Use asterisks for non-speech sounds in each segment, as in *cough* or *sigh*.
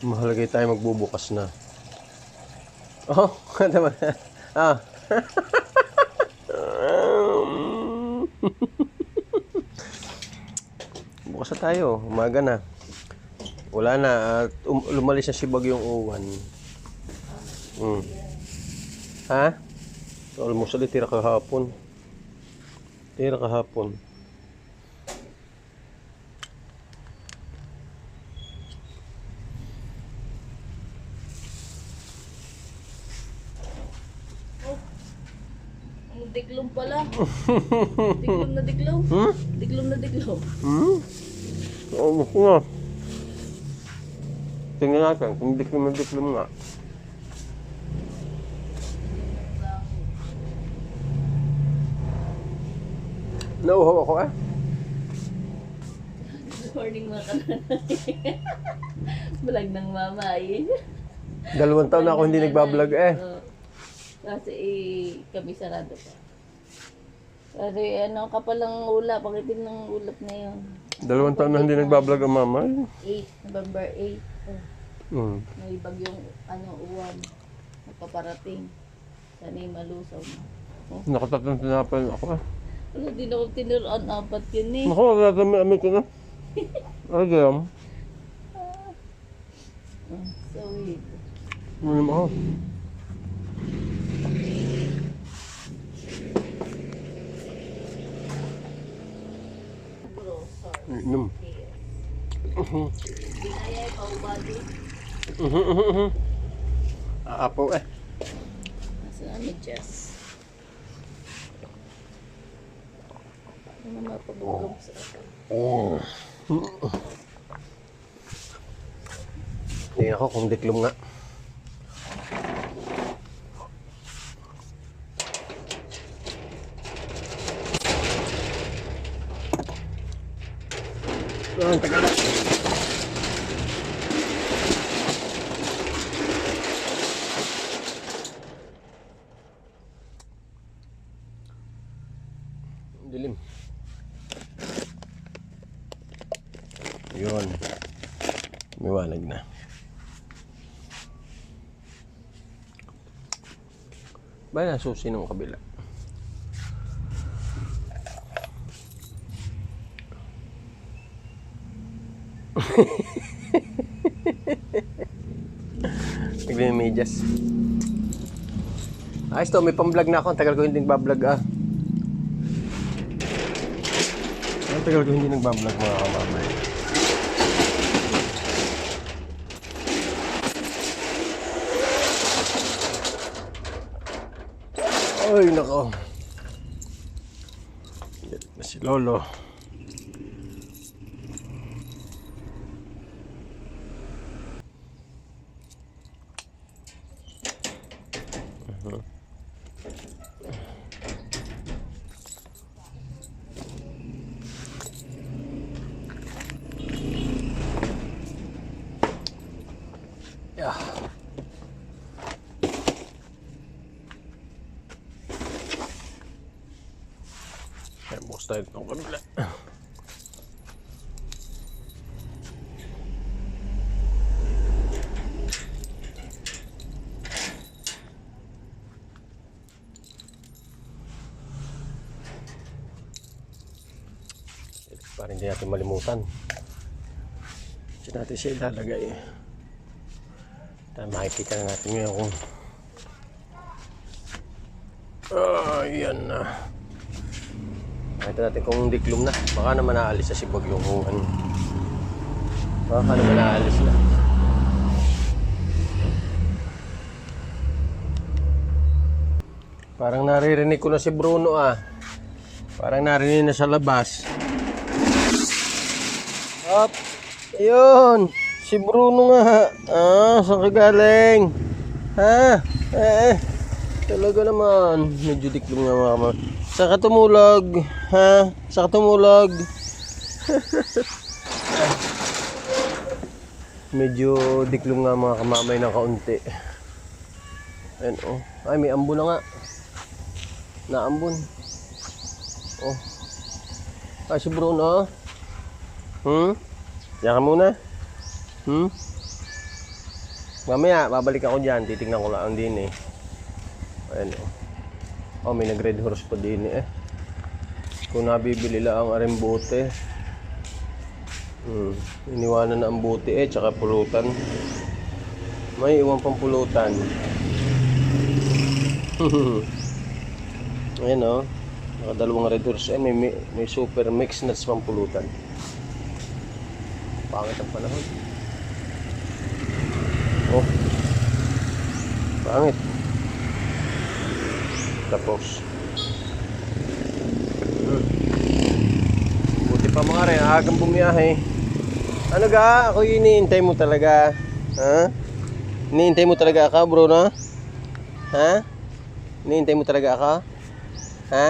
Mahalagay tayo magbubukas na. Oh, *laughs* ano ba? Ah. *laughs* Bukas na tayo. Umaga na. Wala na. At um, lumalis na si Bagyong Uwan. Hmm. Ha? Almost ulit tira kahapon. Tira kahapon. Ang diklom pala. *laughs* diklom na diklom. Hmm? Diklom na diklom. Hmm? Oo, gusto nga. Tingnan natin kung diklom na diklom nga. Nauhaw ako eh. Good *laughs* morning mga kananay. *laughs* Bulag ng mama eh. Dalawang taon na ako hindi nagbablog eh. Kasi eh, kami sarado pa. Kasi ano ka palang ulap, pakitin ng ulap na yun. Dalawang taon na hindi nagbablog ang mama. 8, November 8. Oh, Hmm. may bagyong ano, uwan. Nagpaparating. Sana yung malusaw na. Oh, Nakatatang tinapay ako eh. ano, di na ako tinuruan apat yun eh. Naku, nagdami ko na. *laughs* Ay, gayam. Oh, so. Ano mo ako? Bro, sorry. Inom. Binaya pa mhm. Aapaw eh. Nasa ano, Jess? Ano mapabugong sa akin? Tingnan ako kung diklom nga. Dilim. Yun. Miwanag na. Ba na susi ng kabila? *laughs* Nagme-medyas. Ayos to, may pang-vlog na ako. Tagal ko hindi nagbablog ah. Ang tagal ko hindi nagbablog mga kamamay. Ay, nako. Si Lolo. Tayo itong kabila. Para hindi natin malimutan. Diyan natin siya ilalagay. Makikita na natin ngayon kung Ah, yan na. Nakita natin kung diklom na. Baka naman naalis sa sibag yung ano. Baka naman naalis na. Parang naririnig ko na si Bruno ah. Parang narinig na sa labas. Up! Ayun! Si Bruno nga. Ah, saan ka galing? Ha? Eh, talaga naman. Medyo diklom nga mga kamay. Saan ka tumulog? Ha? Saan ka tumulog? Medyo diklom nga mga kamamay ng kaunti. Ayan oh. Ay, may ambon na nga. Naambon. Oh. Ay, si Bruno. Hmm? Diyan ka muna. Hmm? Mamaya, babalik ako dyan. Titignan ko lang din eh. Ayan oh. Oh, may nag-red horse pa din eh. Kung nabibili lang ang arimbote. Hmm. Iniwanan na ang buti eh, tsaka pulutan. May iwan pang pulutan. *laughs* Ayan oh. Nakadalawang red horse eh. May, may, may super mix nuts pang pulutan. Pangit ang panahon. Oh. Pangit. Tapos. Hmm. Buti pa mga rin, agang bumiyahe. Ano ga? Ako yung iniintay mo talaga. Ha? Iniintay mo talaga ako, bro, no? Ha? Iniintay mo talaga ako? Ha?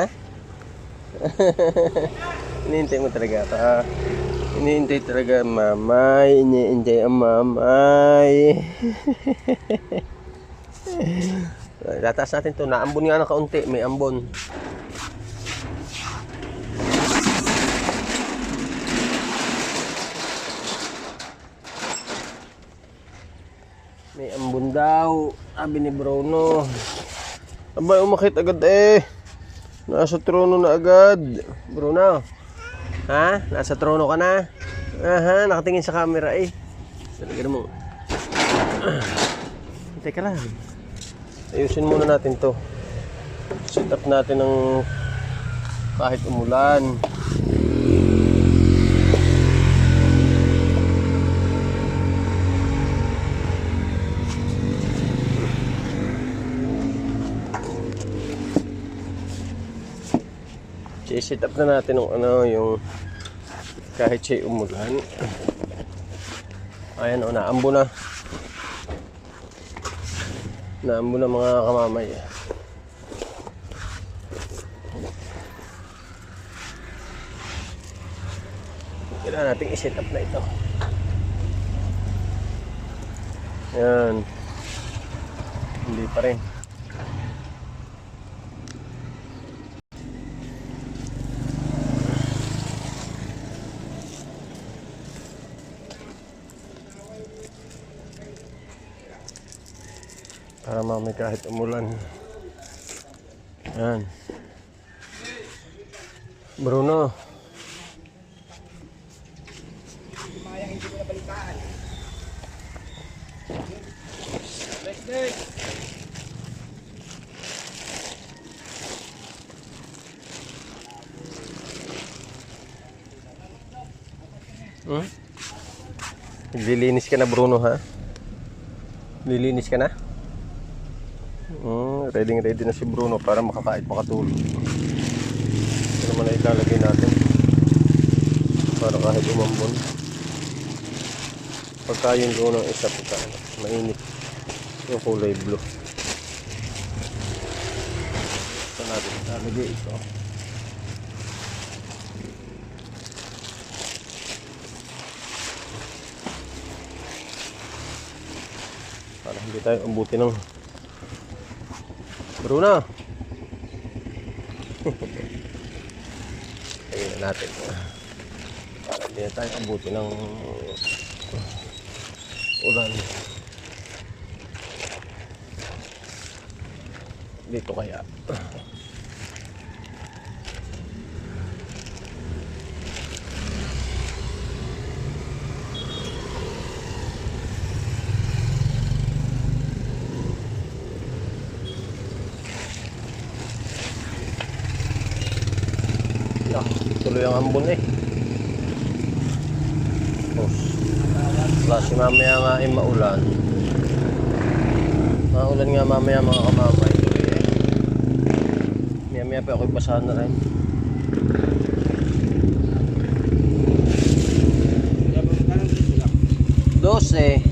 *laughs* iniintay mo talaga ako? Iniintay talaga mamay. Iniintay ang mamay. *laughs* Tataas natin to. Naambon nga ng kaunti. May ambon. May ambon daw. Sabi ni Bruno. Abay, umakit agad eh. Nasa trono na agad. Bruno. Ha? Nasa trono ka na? Aha, nakatingin sa camera eh. Talaga mo. *clears throat* Teka lang. Ayusin muna natin to. Set up natin ng kahit umulan. set up na natin ng ano yung kahit siya umulan. Ayan o, naambo na. Naambo na mga kamamay. Kailangan natin i-set up na ito. Yan. Hindi pa rin. Para mamay kahit umulan. Yan. Bruno. Hmm? Naglilinis ka na Bruno ha? Lilinis ka na? Ready ready na si Bruno para makakait makatulog. Ito naman na ilalagay natin. Para kahit umambon. Pagka yung doon ng isa pagka ano, mainit. Yung kulay blue. Ito natin ilalagay ito. Para hindi tayo ambuti ng Bruno. *laughs* Na natin. Para hindi na tayo abuti ng ulan. Dito kaya. Ah, tuloy ang ambon eh. Tapos, klase mamaya nga ay maulan. Maulan nga mamaya mga kamamay. Tuloy eh. Pa ako'y basahan na rin. Dose.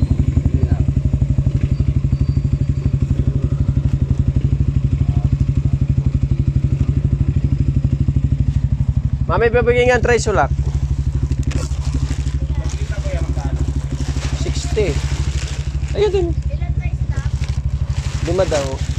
Nga ang try sulak. 60. Ayun din. Lima daw. Lima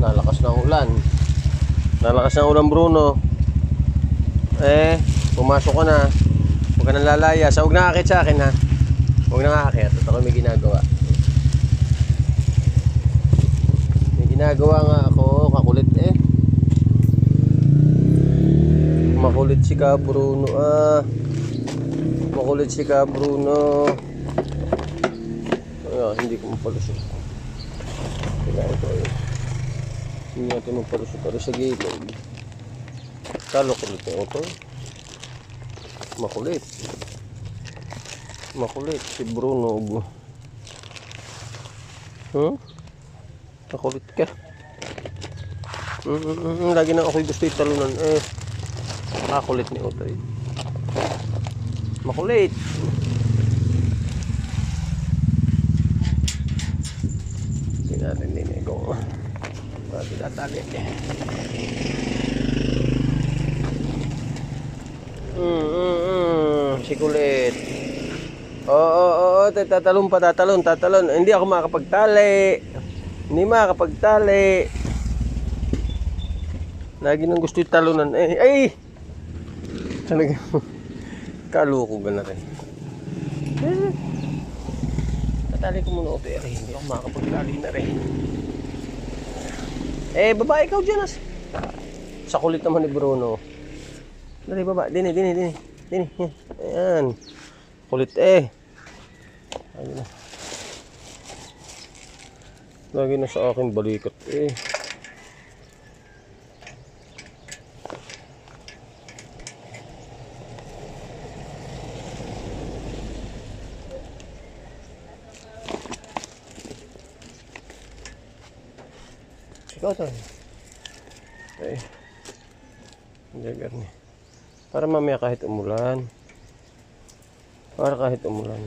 Lalakas ng ulan. Lalakas ng ulan Bruno. Eh, pumasok ka na. Huwag ka nang lalaya. Huwag nakakit sa akin ha. Huwag nakakit. At ako may ginagawa. May ginagawa nga ako. Kakulit eh. Makulit si ka Bruno ah. Makulit si ka Bruno. Ayan, hindi ko mapalusot. Kailangan ko eh. Hindi natin mapalusot pero sa gilid. Kalo kulit yung auto. Makulit. Makulit si Bruno. Huh? Makulit ka. Mm, mm, mm. Lagi na ako'y gusto talunan. Eh, makulit ni Otoy. Makulit. Hindi natin din kung bakit tatali. Mm, mm, mm. Si kulit. Oo, oo, oo, tatalon pa, tatalon, tatalon. Hindi ako makakapagtali. Hindi makakapagtali. Lagi nang gusto yung talunan. Eh, ay! Talaga. Kaloko ka na rin. Eh. Tatali ko muna ito. Eh, hindi ako makakapagtali na rin. Eh, babae ikaw dyan. As. Sa kulit naman ni Bruno. Dali, baba. Dini, dini, dini. Dini. Yan. Ayan. Kulit eh. Ayun na. Lagi na sa akin balikat eh. To. Eh. Hindi garni. Para mamaya kahit umulan. Para kahit umulan.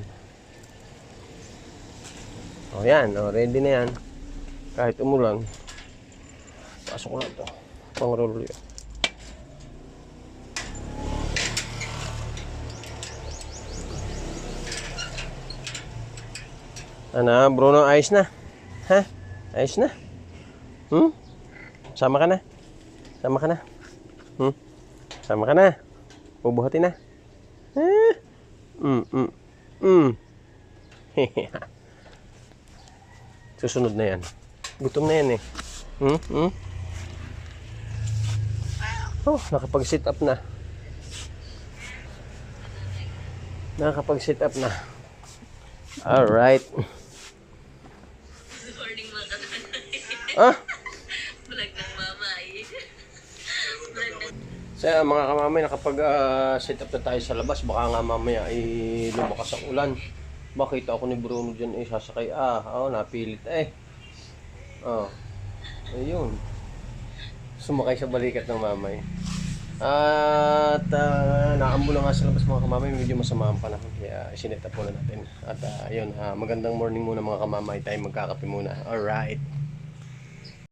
O yan, o, ready na yan. Kahit umulan. Pasok na ito. Pang roll yun. Ano, Bruno, ayos na? Ha? Ayos na? Hmm? Sama ka na? Sama ka na? Hmm? Sama ka na? Bubuhatin na? Eh? Mm, mm, mm. *laughs* Susunod na yan. Gutom na yan eh. Hmm? Hmm? Oh, nakapag-sit up na. Nakapag-sit up na. Alright. Morning mga. Ah! Yan, mga kamamay, nakapag-set up na tayo sa labas. Baka nga mamaya ay lumakas ang ulan. Makita ako ni Bruno dyan eh, sasakay. Ah, oh, napilit eh. Oh, ayun. Sumakay sa balikat ng mamay. At uh, naambo na nga sa labas mga kamamay, medyo masama ang panahon. Kaya isinit up muna natin. At ah, ayun, ah, magandang morning muna mga kamamay. Tayo magkakape muna. Alright.